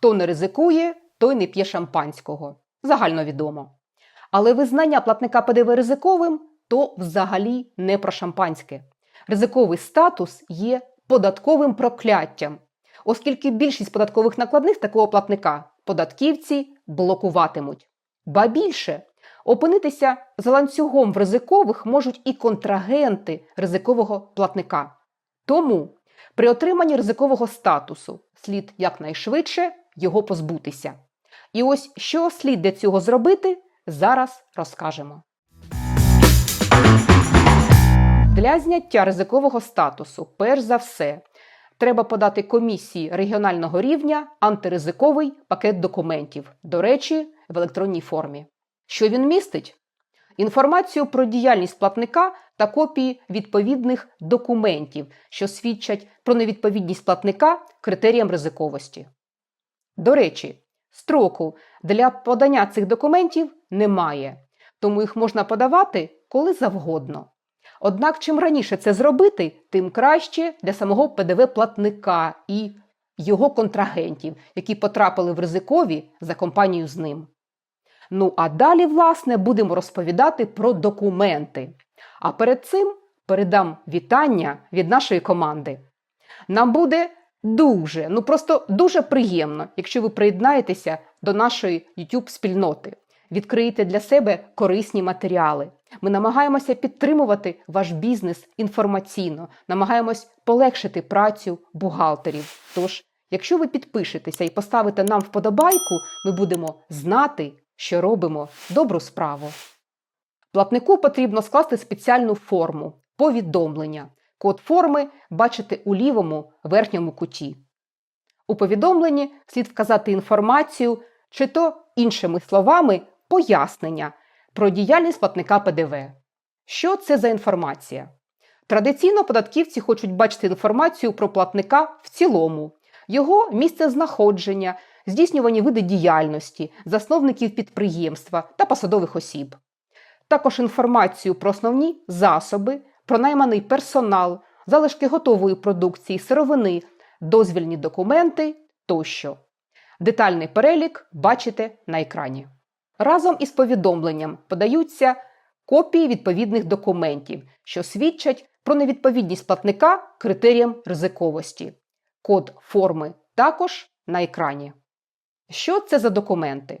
Хто не ризикує, той не п'є шампанського. Загальновідомо. Але визнання платника ПДВ ризиковим то взагалі не про шампанське. Ризиковий статус є податковим прокляттям, оскільки більшість податкових накладних такого платника податківці блокуватимуть. Ба більше, опинитися за ланцюгом в ризикових можуть і контрагенти ризикового платника. Тому при отриманні ризикового статусу слід якнайшвидше його позбутися. І ось що слід для цього зробити, зараз розкажемо. Для зняття ризикового статусу, перш за все, треба подати комісії регіонального рівня антиризиковий пакет документів, до речі, в електронній формі. Що він містить? Інформацію про діяльність платника та копії відповідних документів, що свідчать про невідповідність платника критеріям ризиковості. До речі, строку для подання цих документів немає, тому їх можна подавати коли завгодно. Однак, чим раніше це зробити, тим краще для самого ПДВ-платника і його контрагентів, які потрапили в ризикові за компанію з ним. Ну а далі, власне, будемо розповідати про документи. А перед цим передам вітання від нашої команди. Нам буде дуже, ну просто дуже приємно, якщо ви приєднаєтеся до нашої YouTube спільноти, відкриєте для себе корисні матеріали. Ми намагаємося підтримувати ваш бізнес інформаційно, намагаємось полегшити працю бухгалтерів. Тож, якщо ви підпишетеся і поставите нам вподобайку, ми будемо знати, що робимо добру справу. Платнику потрібно скласти спеціальну форму повідомлення. Код форми бачите у лівому верхньому куті. У повідомленні слід вказати інформацію, чи то іншими словами пояснення про діяльність платника ПДВ. Що це за інформація? Традиційно податківці хочуть бачити інформацію про платника в цілому, його місце знаходження, здійснювані види діяльності, засновників підприємства та посадових осіб. Також інформацію про основні засоби, про найманий персонал, залишки готової продукції, сировини, дозвільні документи тощо. Детальний перелік бачите на екрані. Разом із повідомленням подаються копії відповідних документів, що свідчать про невідповідність платника критеріям ризиковості. Код форми також на екрані. Що це за документи?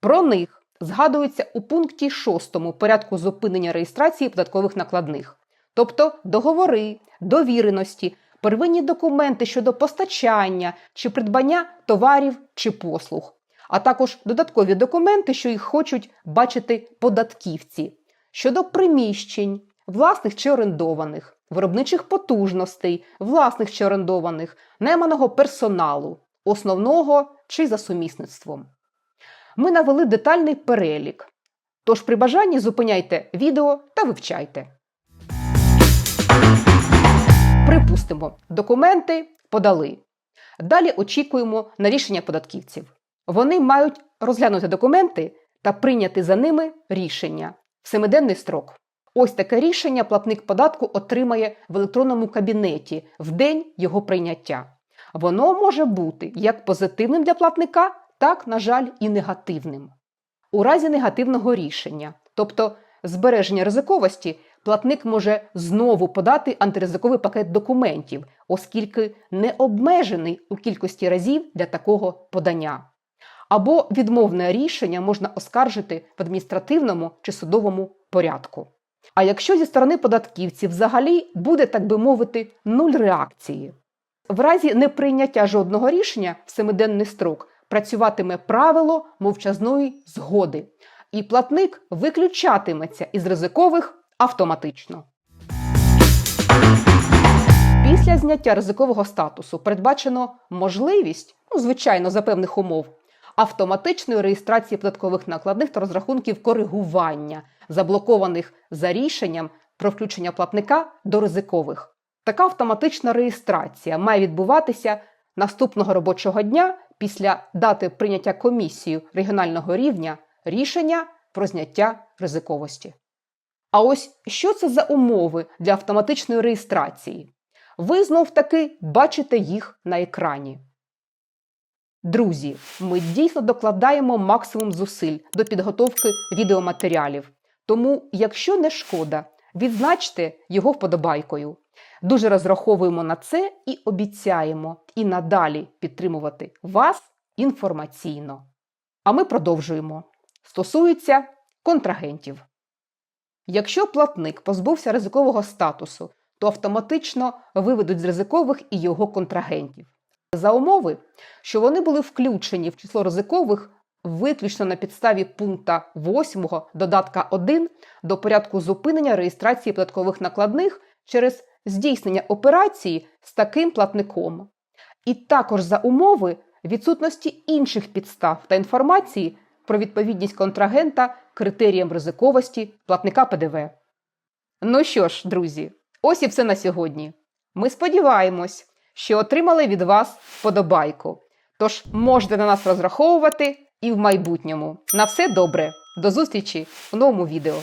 Про них згадується у пункті 6 порядку зупинення реєстрації податкових накладних, тобто договори, довіреності, первинні документи щодо постачання чи придбання товарів чи послуг, а також додаткові документи, що їх хочуть бачити податківці щодо приміщень, власних чи орендованих, виробничих потужностей, власних чи орендованих, найманого персоналу, основного чи за сумісництвом. Ми навели детальний перелік. Тож при бажанні зупиняйте відео та вивчайте. Припустимо, документи подали. Далі очікуємо на рішення податківців. Вони мають розглянути документи та прийняти за ними рішення в семиденний строк. Ось таке рішення платник податку отримає в електронному кабінеті в день його прийняття. Воно може бути як позитивним для платника, так, на жаль, і негативним. У разі негативного рішення, тобто збереження ризиковості, платник може знову подати антиризиковий пакет документів, оскільки не обмежений у кількості разів для такого подання. Або відмовне рішення можна оскаржити в адміністративному чи судовому порядку. А якщо зі сторони податківців взагалі буде, так би мовити, нуль реакції, в разі неприйняття жодного рішення в семиденний строк працюватиме правило мовчазної згоди, і платник виключатиметься із ризикових автоматично. Після зняття ризикового статусу передбачено можливість, ну, звичайно, за певних умов, автоматичної реєстрації податкових накладних та розрахунків коригування, заблокованих за рішенням про включення платника до ризикових. Така автоматична реєстрація має відбуватися наступного робочого дня після дати прийняття комісією регіонального рівня рішення про зняття ризиковості. А ось що це за умови для автоматичної реєстрації? Ви знов таки бачите їх на екрані. Друзі, ми дійсно докладаємо максимум зусиль до підготовки відеоматеріалів. Тому, якщо не шкода, відзначте його вподобайкою. Дуже розраховуємо на це і обіцяємо і надалі підтримувати вас інформаційно. А ми продовжуємо. Стосується контрагентів. Якщо платник позбувся ризикового статусу, то автоматично виведуть з ризикових і його контрагентів. За умови, що вони були включені в число ризикових виключно на підставі пункта 8 додатка 1 до порядку зупинення реєстрації податкових накладних через здійснення операції з таким платником, і також за умови відсутності інших підстав та інформації про відповідність контрагента критеріям ризиковості платника ПДВ. Ну що ж, друзі, ось і все на сьогодні. Ми сподіваємось, що отримали від вас вподобайку. Тож можете на нас розраховувати і в майбутньому. На все добре. До зустрічі в новому відео.